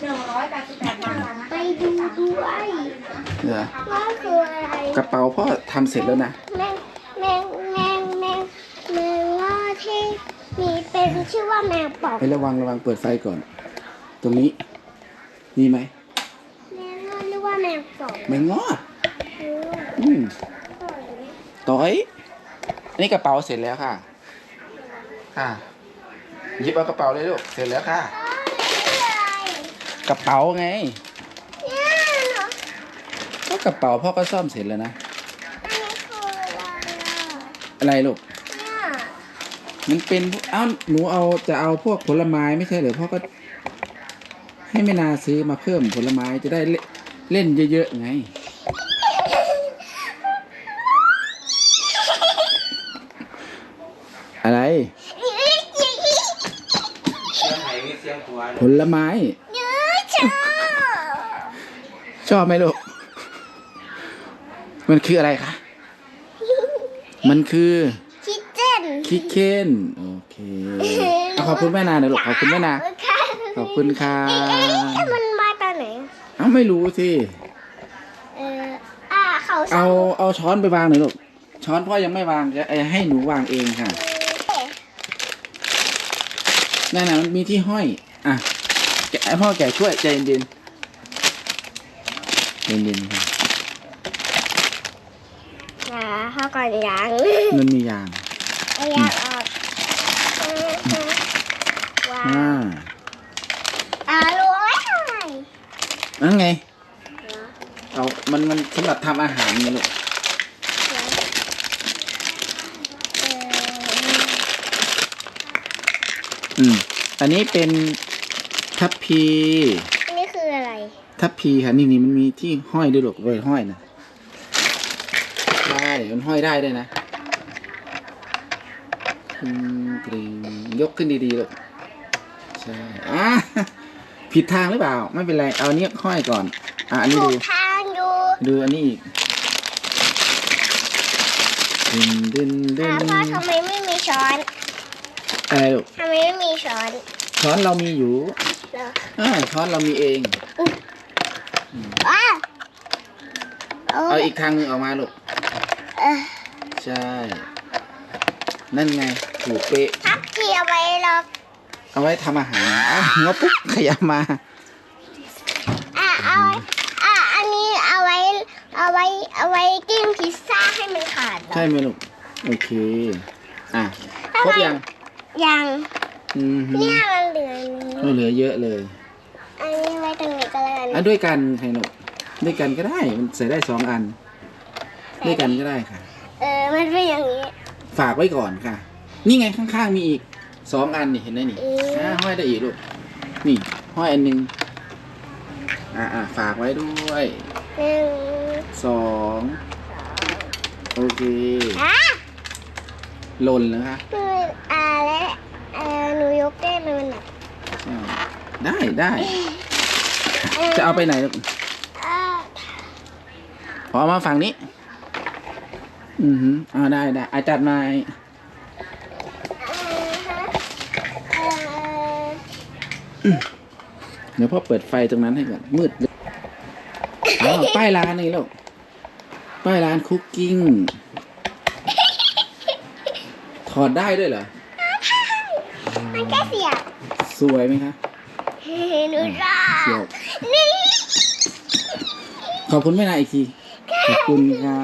หนึ่งร้อยแปดสิบแปดบาทไปดูด้วยเหรอว่าคืออะไรกระเป๋าพ่อทำเสร็จแล้วนะ แมงแมงแมงแมงแมงว่าที่มีเป็นชื่อว่าแมงป่องไประวังระวังเปิดไฟก่อน ตรงนี้มีไหมแมงว่าเรียกว่าแมงป่องไม่งอดเอออืมต่อยอันนี้กระเป๋าเสร็จแล้วค่ะอะหยิบเอากระเป๋าเลยลูก เสร็จแล้วค่ะ กระเป๋าไงเนี่ยเหรอก็กระเป๋าพ่อก็ซ่อมเสร็จแล้วนะอันนี้คืออะไรอะอะไรลูกเนี่ยมันเป็นเอ้าหนูเอาจะเอาพวกผลไม้ไม่ใช่เหรอพ่อก็ ให้แม่นาซื้อมาเพิ่มผลไม้จะได้เล่นเล่นเยอะๆไง อะไร ผลไม้เยอะจ้า ชอบไหมลูก มันคืออะไรคะ มันคือคิดเต้นคิกเคนโอเคเอาขอบคุณแม่นาหน่อยลูกขอบคุณแม่นาขอบคุณค่ะเอ๊ะเอ๊ะเอ๊ะมันมาตอนไหนเอ้าไม่รู้สิเอออ่าเขาเอาเอาช้อนไปวางหน่อยลูกช้อนพ่อยังไม่วางจะให้หนูวางเองค่ะนั่นน่ะมันมีที่ห้อย อะ แกะให้พ่อแกะช่วยใจเย็นๆเย็นๆค่ะอ่าเขาก่อนยังมันมียางเอายางออกเออเออว้าอ่าวอ่ารู้ไหมทำไมนั่นไง เอามันมันสำหรับทำอาหารไงลูกเอออืมอันนี้เป็น ทัพพีอันนี้คืออะไร ทัพพีค่ะนี่นี่มันมีที่ห้อยด้วยลูกไว้ห้อยนะได้มันห้อยได้ด้วยนะกริ๊งกริ๊งยกขึ้นดีๆลูกใช่อะผิดทางหรือเปล่า ไม่เป็นไร เอาอันนี้ห้อยก่อน อะอันนี้ถูดูกทางอยู่ดูอันนี้อีกดึนดึนดึอ่านพ่อทำไมไม่มีช้อนอะไรลูกทำไมไม่มีช้อน ช้อนเรามีอยู่ เหรออ่าช้อนเรามีเองอ้าโอ้เอาอีกทางหนึงออกมาลูก เออใช่ นั่นไง ถูกเป๊ะ พักที่เอาไว้รอเอาไว้ทำอาหารอ้าวงอปุ๊บขยับมา อะเอาไว้อะอันนี้เอาไว้ เอาไว้ เอาไว้จิ้มพิซซ่าให้มันขาดเหรอใช่ไหมลูก โอเค อะ ครบยังยัง อืมฮึเนี่ยมันเหลือนี้ก็เหลือเยอะเลย อันนี้ไว้ตรงนี้ก็แล้วกันอะด้วยกันใครลูกด้วยกันก็ได้มันใส่ได้สองอัน ด้วยกันก็ได้ค่ะ เออมันเป็นอย่างนี้ ฝากไว้ก่อนค่ะ นี่ไงข้างๆมีอีกสองอันนี่เห็นไหมนี่อืม อ่าห้อยได้อีกลูก นี่ ห้อยอันหนึงอ่าอ่าฝากไว้ด้วยหนึ่งสองโอเค อะหล่นแล้วคะ คืออ่าและเอ อหนูยกได้ไหมมันหนักอ่าได้ได้ จะเอาไปไหนลูกอ่าขอเอามาฝั่งนี้ อือหืออ่าได้ได้อาจัดมาอ่าฮะเออเดี๋ยวพ่อเปิดไฟตรงนั้นให้ก่อนมืดเลยอ้าวป้ายร้านนี่ลูกป้ายร้านคุกกิ้งถอดได้ด้วยเหรอ มันแค่เสียบสวยไหมคะเฮ้ยหนูชอเสียบบนี่ขอบคุณแม่นาอีกทีขอบคุณค่ะ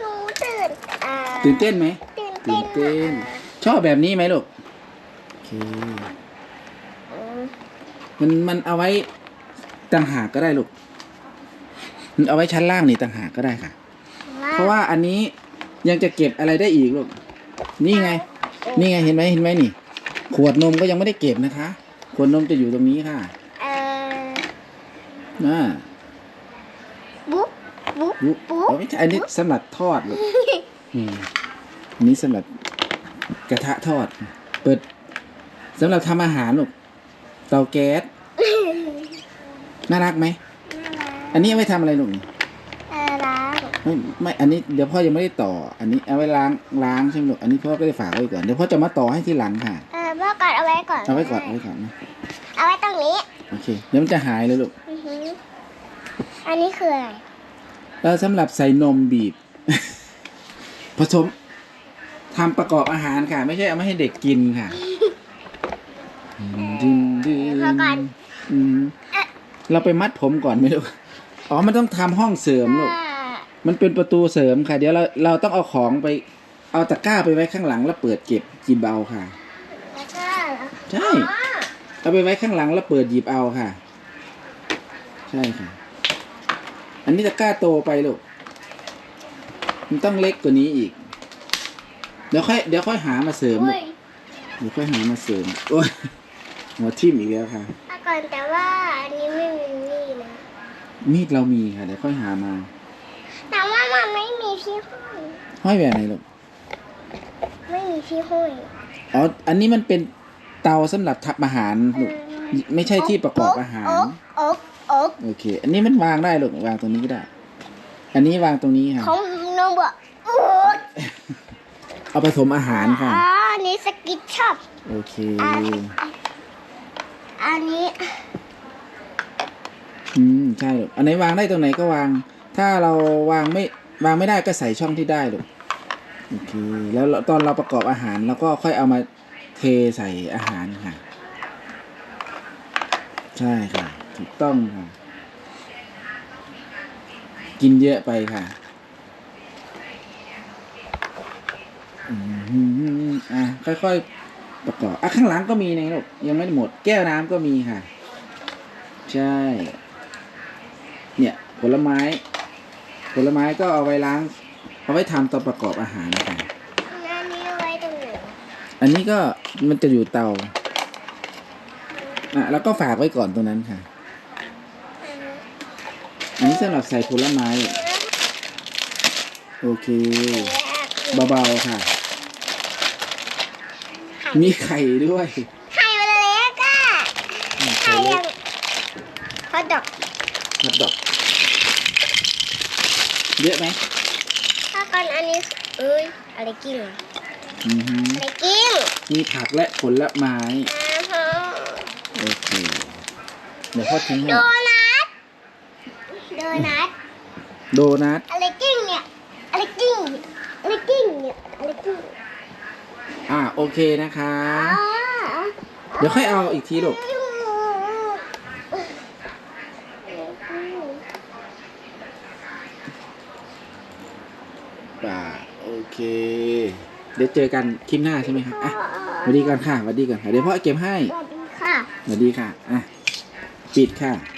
หนูตื่นอ่าตื่นเต้นไหมตื่นตื่เต้นนเต้นอะชอบแบบนี้ไหมลูกโอเคอืมมันมันเอาไว้ต่างหากก็ได้ลูกมันเอาไว้ชั้นล่างนี่ต่างหากก็ได้ค่ะ เพราะว่าอันนี้ยังจะเก็บอะไรได้อีกลูกนี่ไง นี่ไงเห็นไหมเห็นไหมนี่ ขวดนมก็ยังไม่ได้เก็บนะคะ ขวดนมจะอยู่ตรงนี้ค่ะเออน่าบุ๊บบุ๊บยุปุ๊บเอาไม่ใช่อันนี้สำหรับทอดลูกอืมอันนี้สำหรับกระทะทอด เปิดสำหรับทำอาหารลูกเตาแก๊สน่ารักไหม อันนี้เอาไว้ทำอะไรลูกเออล้างไม่ไม่อันนี้เดี๋ยวพ่อยังไม่ได้ต่อ อันนี้เอาไว้ล้างล้างใช่ไหมลูกอันนี้พ่อก็ได้ฝากไว้ก่อนเดี๋ยวพ่อจะมาต่อให้ทีหลังค่ะ เอ อเมื่อก่อนเอาไว้ก่อนเอาไว้ก่อนเอาไว้ก่อนนะเอาไว้ตรงนี้โอเคเดี๋ยวมันจะหายเลยลูกอือหืออันนี้คืออะไรแล้วสำหรับใส่นมบีบ ผสมทำประกอบอาหารค่ะ ไม่ใช่เอามาให้เด็กกินค่ะดึงดึงพอก่อนอืมเราไปมัดผมก่อนไหมลูกอ๋อมันต้องทำห้องเสริมลูกอ่ามันเป็นประตูเสริมค่ะ เดี๋ยวเราเราต้องเอาของไป เอาตะกร้าไปไว้ข้างหลังแล้วเปิดเก็บจิบเอาค่ะแล้ว ก็ใช่อ๋อเอาไปไว้ข้างหลังแล้วเปิดหยิบเอาค่ะ ใช่ค่ะ อันนี้ตะกร้าโตไปลูก มันต้องเล็กกว่านี้อีก เดี๋ยวค่อยเดี๋ยวค่อยหามาเสริมลูอุ้กยเดี๋ยวค่อยหามาเสริม โอ้ยหัวทิ่มอีกแล้วค่ะถ้าก่อนแต่ว่าอันนี้ไม่มีมีดนะ มีดเรามีค่ะ เดี๋ยวค่อยหามา แต่ว่ามันไม่มีที่ห้อยห้อยแบบไหนลูก ไม่มีที่ห้อย อ๋อ อันนี้มันเป็น เตาสำหรับทับอาหารลูกไม่ใช่ที่ประกอบอาหารโอ๊กโอ๊กโอ๊กโอเค อันนี้มันวางได้ลูกวางตรงนี้ก็ได้ อันนี้วางตรงนี้ค่ะของน้องบอกโอ๊กเอาผสมอาหารค่ะอ๋ออันนี้สกิทชอบโอเคอันอันนี้ อืมใช่ลูกอันไหนวางได้ตรงไหนก็วาง ถ้าเราวางไม่วางไม่ได้ก็ใส่ช่องที่ได้ลูกโอเค แล้วเราตอนเราประกอบอาหารเราก็ค่อยเอามา เทใส่อาหารค่ะ ใช่ค่ะ ถูกต้องค่ะ กินเยอะไปค่ะอืมอะค่อยๆประกอบอะข้างหลังก็มีนะลูกยังไม่หมด แก้วน้ำก็มีค่ะ ใช่ เนี่ย ผลไม้ ผลไม้ก็เอาไว้ล้าง เอาไว้ทำตอนประกอบอาหารค่ะ อันนี้เอาไว้ตรงไหน อันนี้ก็มันจะอยู่เตาอะแล้วก็ฝากไว้ก่อนตรงนั้นค่ะ อันนี้สำหรับใส่ผลไม้ โอเค เบาๆค่ะ มีไข่ด้วย ไข่มันเล็กอะไข่ยังฮอตดอกฮอตดอกเยอะไหมถ้าก่อนอันนี้เอ้ยอะไรกิ้งอื อฮึอะไรกิ้งมีผักและผลไม้อ่าฮะโอเคเดี๋ยวพ่อทิ้งให้โดนัทโดนัทโดนัทอะไรกิ้งเนี่ยอะไรกิ้งอะไรกิ้งเนี่ยอะไรกิ้งอ่าโอเคนะคะอ๋อเดี๋ยวค่อยเอาอีกทีลูกป่าโอเค เดี๋ยวเจอกันคลิปหน้าใช่ไหมครับอะสวัสดีก่อนค่ะสวัสดีก่อนค่ะเดี๋ยวพ่อเก็บให้สวัสดีค่ะสวัสดีค่ะอะปิดค่ะเอ่อ